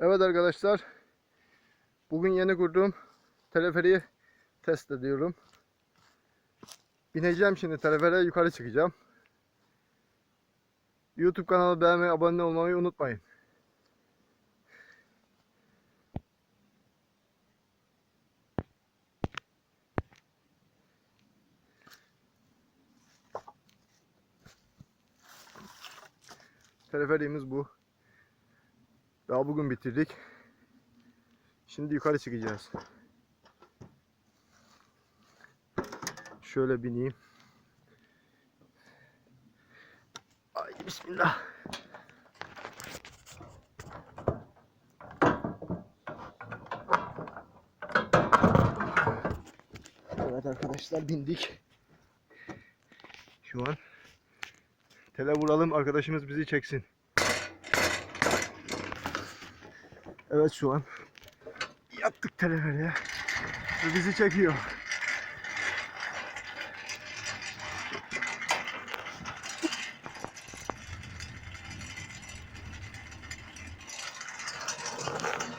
Evet arkadaşlar. Bugün yeni kurduğum teleferiği test ediyorum. Bineceğim şimdi teleferiğe yukarı çıkacağım. YouTube kanalı beğenmeyi, abone olmayı unutmayın. Teleferiğimiz bu. Daha bugün bitirdik. Şimdi yukarı çıkacağız. Şöyle bineyim. Ay bismillah. Evet arkadaşlar bindik. Şu an tele vuralım arkadaşımız bizi çeksin. Evet şu an yaptık teleferiye. Ve bizi çekiyor.